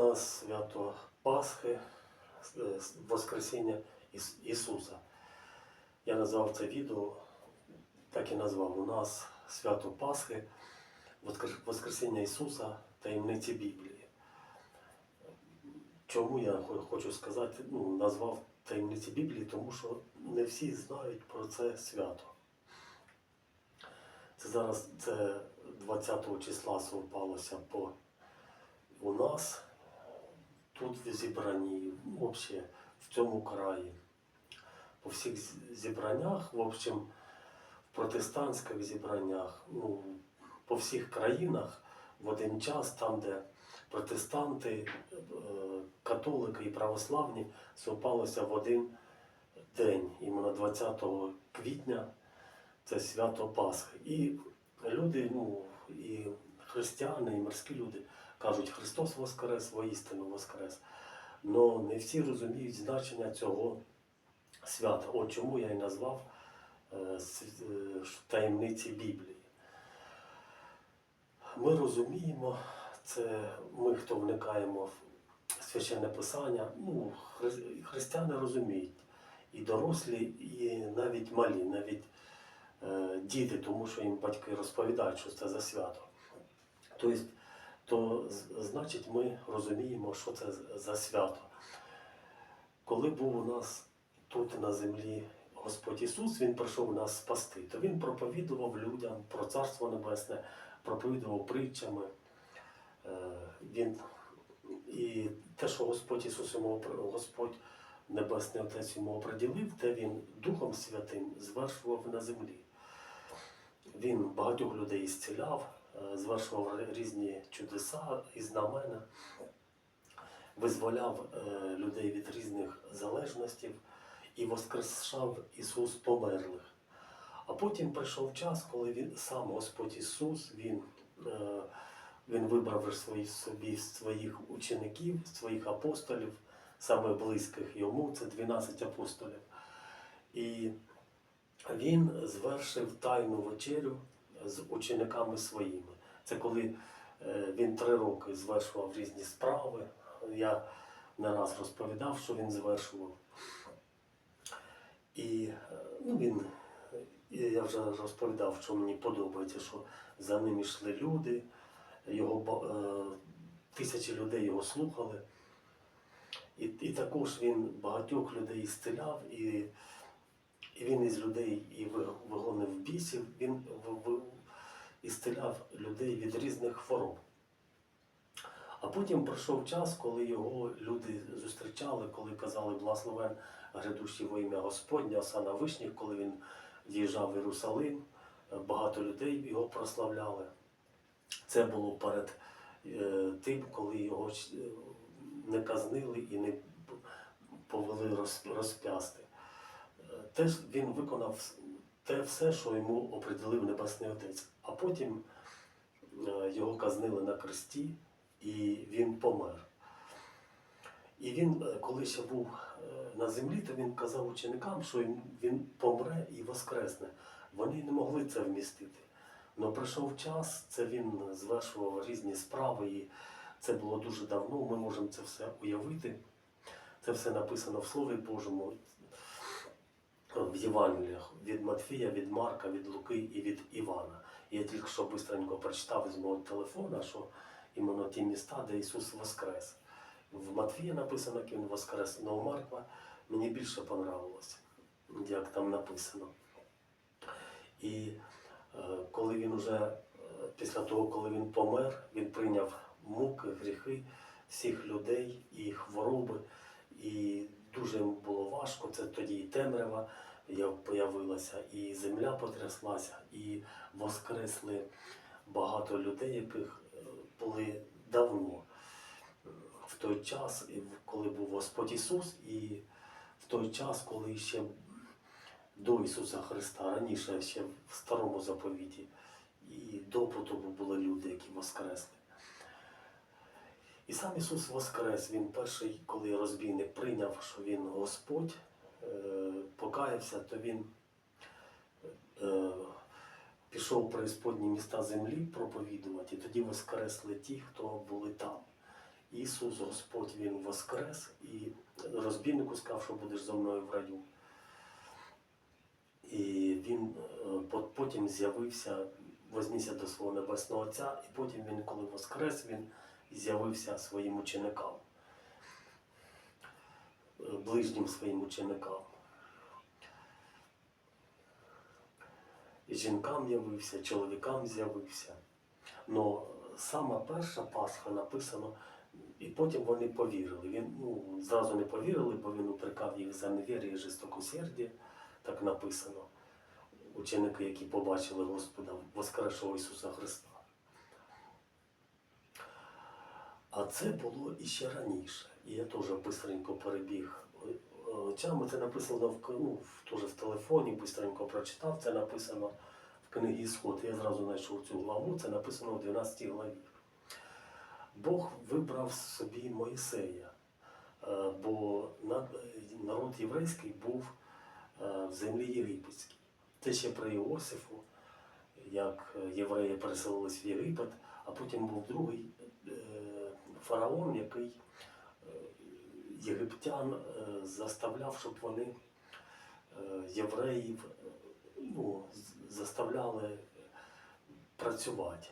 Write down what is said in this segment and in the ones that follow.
нас свято Пасхи, е, Воскресіння Іс- Ісуса. Я назвав це відео, так і назвав. У нас свято Пасхи, Воскр- Воскресіння Ісуса, таємниці Біблії. Чому я хочу сказати, ну, назвав таємниці Біблії, тому що не всі знають про це свято. Це зараз це 20 числа совпалося по у нас тут ну, взагалі в цьому краї. По всіх зібраннях, в общем, в протестантських зібраннях, ну, по всіх країнах в один час, там, де протестанти, е, католики і православні совпалося в один день, іменно 20 квітня, це свято Пасхи. І люди, ну, і християни, і морські люди кажуть, Христос Воскрес, воістину Воскрес. Но не всі розуміють значення цього свята. От чому я і назвав е, е, таємниці Біблії. Ми розуміємо, це ми, хто вникаємо в священне писання, ну, хри- християни розуміють, і дорослі, і навіть малі, навіть е, діти, тому що їм батьки розповідають, що це за свято. Тобто, то значить ми розуміємо, що це за свято. Коли був у нас тут на землі Господь Ісус, Він прийшов нас спасти, то Він проповідував людям про Царство Небесне, проповідував притчами. Е, Він і те, що Господь Ісус йому Господь Небесний Отець йому оприділив, те Він Духом Святим звершував на землі. Він багатьох людей ісціляв, е, звершував різні чудеса і знамена, визволяв е, людей від різних залежностей і воскрешав Ісус померлих. А потім прийшов час, коли він сам Господь Ісус, Він, е, він вибрав свої, собі своїх учеників, своїх апостолів, саме близьких йому, це 12 апостолів. І він звершив тайну вечерю з учениками своїми. Це коли е, він три роки звершував різні справи. Я не раз розповідав, що він звершував. І е, ну, він, я вже розповідав, що мені подобається, що за ним йшли люди, його, е, тисячі людей його слухали. І, і також він багатьох людей ісцеляв, і, і він із людей і вигонив бісів, він ісцеляв людей від різних хвороб. А потім пройшов час, коли його люди зустрічали, коли казали благословен грядущий во ім'я Господнє, Осана Вишніх, коли він в'їжджав в Єрусалим, багато людей його прославляли. Це було перед е, тим, коли його е, не казнили і не повели роз- розп'ясти. Е, Теж він виконав те все, що йому оприділив Небесний Отець. А потім е, його казнили на кресті, і він помер. І він, е, коли ще був е, на землі, то він казав ученикам, що він- помре і воскресне. Вони не могли це вмістити. Але прийшов час, це він звершував різні справи, і це було дуже давно. Ми можемо це все уявити. Це все написано в Слові Божому, в Євангеліях від Матфія, від Марка, від Луки і від Івана. Я тільки що швидко прочитав з мого телефона, що іменно ті міста, де Ісус воскрес. В Матфія написано, як він воскрес, але у Марка мені більше понравилось, як там написано. І е, коли він уже, е, після того, коли він помер, він прийняв муки, гріхи всіх людей і хвороби. І дуже було важко. Це тоді і темрява появилася, і земля потряслася, і воскресли багато людей, яких е, були давно в той час, коли був Господь Ісус, і в той час, коли ще до Ісуса Христа, раніше ще в старому заповіті, і до потопу були люди, які воскресли. І сам Ісус Воскрес, Він перший, коли розбійник прийняв, що Він Господь, е, покаявся, то Він е, пішов преісподні міста землі проповідувати, і тоді воскресли ті, хто були там. Ісус, Господь, Він воскрес і розбійнику сказав, що будеш зо мною в раю. І він е, потім з'явився, вознісся до свого небесного Отця, і потім він, коли воскрес, він з'явився своїм ученикам, е, ближнім своїм ученикам. Жінкам явився, чоловікам з'явився. Но сама перша Пасха написано, і потім вони повірили. Він ну, зразу не повірили, бо він упрекав їх за невір'я і жестокосердя, так написано. Ученики, які побачили Господа Воскресшого Ісуса Христа. А це було іще раніше. І я теж бистренько перебіг е, очами. Це написано в, ну, теж в телефоні, бистренько прочитав. Це написано в книгі Ісход. Я зразу знайшов цю главу, це написано в 12 главі. Бог вибрав собі Моїсея, е, бо народ єврейський був е, в землі єгипетській. Це ще при Іосифу, як е, євреї переселились в Єгипет, а потім був другий е, фараон, який е, єгиптян е, заставляв, щоб вони е, євреїв ну, заставляли працювати.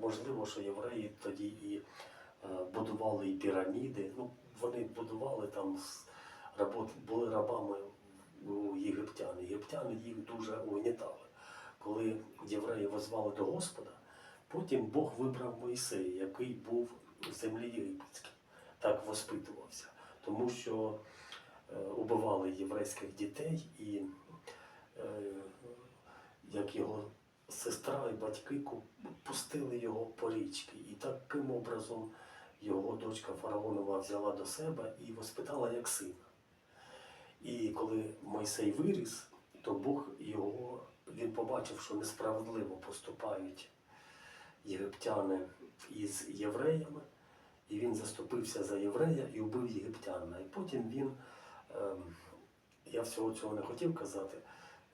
Можливо, що євреї тоді і будували і піраміди. Ну, вони будували там були рабами у єгиптян. Єгиптяни їх дуже угнітали. Коли євреї возвали до Господа, потім Бог вибрав Моїсея, який був землі єгипетській, так воспитувався. Тому що е, убивали єврейських дітей і е, як його сестра і батьки пустили його по річці. І таким образом його дочка фараонова взяла до себе і воспитала як сина. І коли Мойсей виріс, то Бог його, він побачив, що несправедливо поступають єгиптяни із євреями, і він заступився за єврея і вбив єгиптянина. І потім він, ем, я всього цього не хотів казати,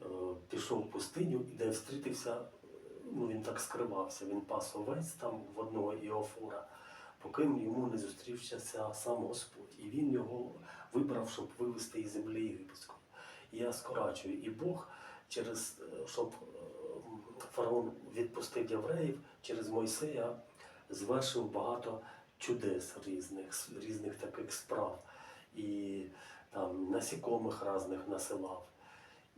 е, пішов в пустиню, де встрітився, ну він так скривався, він пас овець там в одного Іофора, поки йому не зустрівся сам Господь. І він його вибрав, щоб вивести із землі єгипетської. Я скорачую. І Бог через е, щоб е, фараон відпустив євреїв, через Мойсея звершив багато чудес різних, різних таких справ. І там насікомих різних насилав,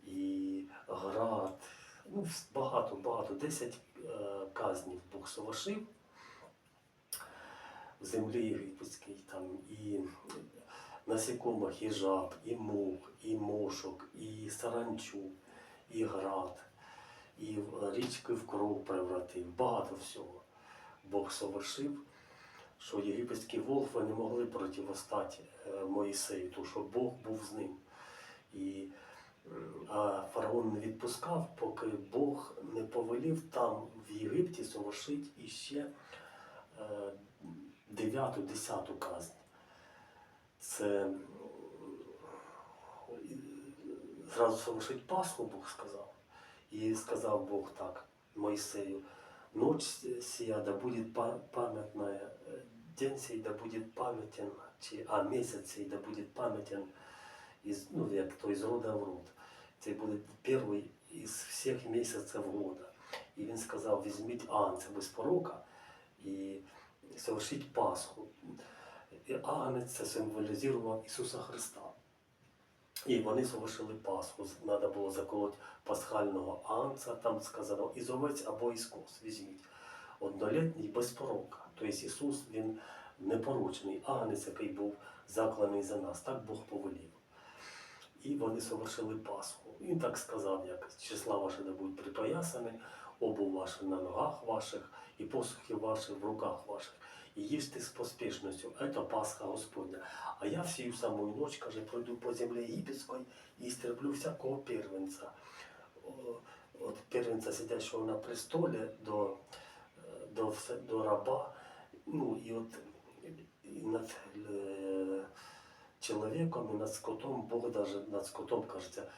і град. Ну, багато, багато, 10 е, казнів Бог совершив в землі єгипетській, там і насікомих, і жаб, і мух, і мошок, і саранчу, і град, і річки в кров превратив, багато всього. Бог совершив, що єгипетські волхви не могли противостати е, Моїсею, тому що Бог був з ним. І, а фараон не відпускав, поки Бог не повелів там в Єгипті совершити іще е, дев'яту, десяту казнь. Це зразу совершить Пасху, Бог сказав. І сказав Бог так Моїсею, ночь сия да будет па- памятная, э, день сей да будет памятен, чи, а місяць сей да будет памятен, із, ну, як то із рода в род. Це буде перший із всіх місяців года. І він сказав, візьміть агнця без порока і совершіть Пасху. І агнець це символізував Ісуса Христа. І вони совершили Пасху. Треба було заколоти пасхального анца, там сказано із овець або із коз. Візьміть. Однолітній без порока. Тобто Ісус він непорочний агнець, який був закланий за нас. Так Бог повелів. І вони совершили Пасху. Він так сказав, як числа ваші да будуть припоясані, обув ваша на ногах ваших, і посухи ваші в руках ваших. І їсти з поспішністю. Це Пасха Господня. А я всію самую ночь, каже, пройду по землі єгипетської і істреблю всякого первенця. От первенця, сидячого на престолі, до, е, до, до раба. Ну і от і над е, чоловіком і над скотом, Бог даже над скотом, кажеться,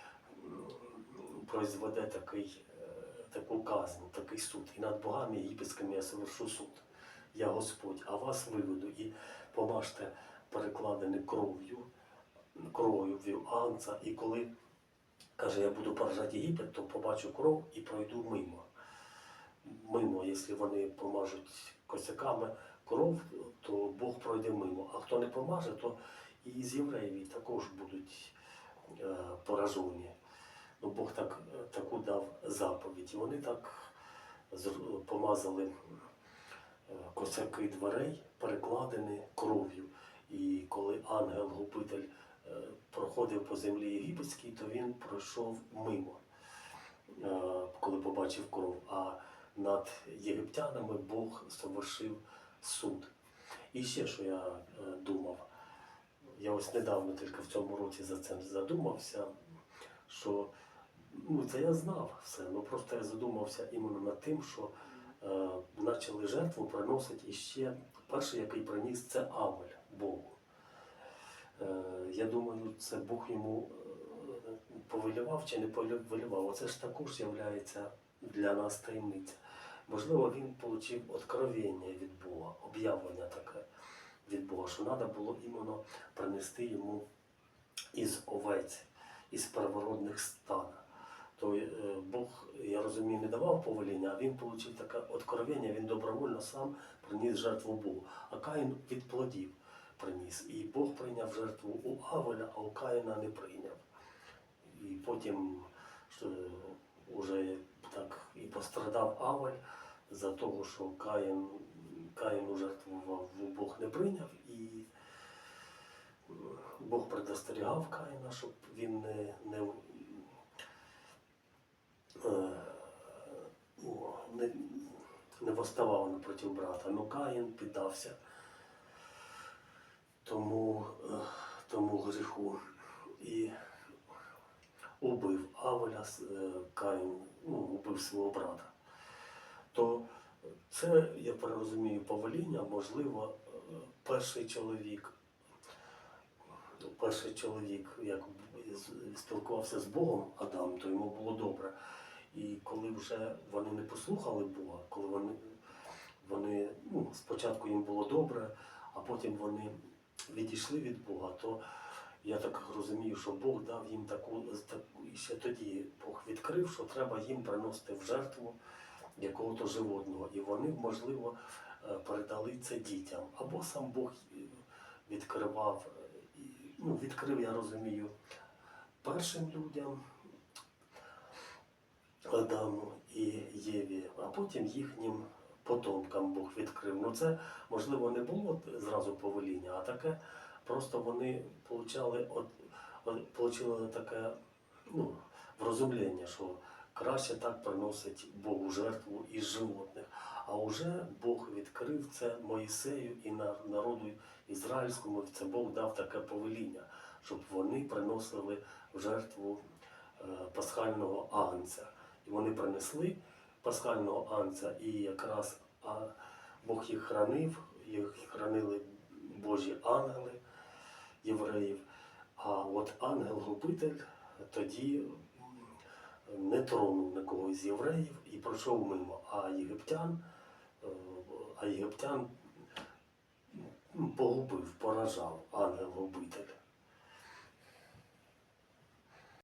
произведе такий, е, таку казнь, такий суд. І над богами єгипетськими я совершу суд. я Господь, а вас виведу і помажте перекладені кров'ю, кров'ю анца, і коли каже, я буду поражати Єгипет, то побачу кров і пройду мимо. Мимо, якщо вони помажуть косяками кров, то Бог пройде мимо. А хто не помаже, то і з євреїв також будуть е, поражені. Ну, Бог так, таку дав заповідь. І вони так помазали е, косяки дверей, перекладені кров'ю. І коли ангел-губитель е, проходив по землі єгипетській, то він пройшов мимо, е, коли побачив кров. А над єгиптянами Бог совершив суд. І ще що я е, думав, я ось недавно тільки в цьому році за цим задумався, що ну, це я знав все, ну просто я задумався іменно над тим, що е, почали жертву приносити іще перший, який приніс, це Авель Богу. Е, я думаю, це Бог йому е, повелівав чи не повелівав. Оце ж також є для нас таємниця. Можливо, він отримав откровення від Бога, об'явлення таке від Бога, що треба було іменно принести йому із овець, із первородних стада. То е, Бог, я розумію, не давав повеління, а він отримав таке откровення, він добровольно сам приніс жертву Богу. А Каїн від плодів приніс. І Бог прийняв жертву у Авеля, а у Каїна не прийняв. І потім вже так і пострадав Авель за того, що Каїн, Каїну жертвував, Бог не прийняв, і е, Бог предостерігав Каїна, щоб він не, не, е, ну, не, не восставав напроти брата. Ну Каїн піддався тому, е, тому гріху і убив Авеля, Каїн, ну, убив свого брата. То це, я перерозумію, повеління, можливо, е, перший чоловік, перший чоловік, як спілкувався з Богом Адам, то йому було добре. І коли вже вони не послухали Бога, коли вони, вони ну, спочатку їм було добре, а потім вони відійшли від Бога, то я так розумію, що Бог дав їм таку, таку і ще тоді Бог відкрив, що треба їм приносити в жертву якого-то животного. І вони, можливо, е, передали це дітям. Або сам Бог е, відкривав, е, ну, відкрив, я розумію, першим людям. Адаму і Єві, а потім їхнім потомкам Бог відкрив. Ну це можливо не було зразу повеління, а таке просто вони получали от, от, таке ну, врозумлення, що краще так приносить Богу жертву із животних. А вже Бог відкрив це Моїсею і народу ізраїльському. Це Бог дав таке повеління, щоб вони приносили жертву е, пасхального агнця. І вони принесли пасхального агнця, і якраз Бог їх хранив, їх хранили Божі ангели євреїв. А от ангел-губитель тоді не тронув нікого з євреїв і пройшов мимо. А єгиптян, е, а єгиптян погубив, поражав ангел-губитель.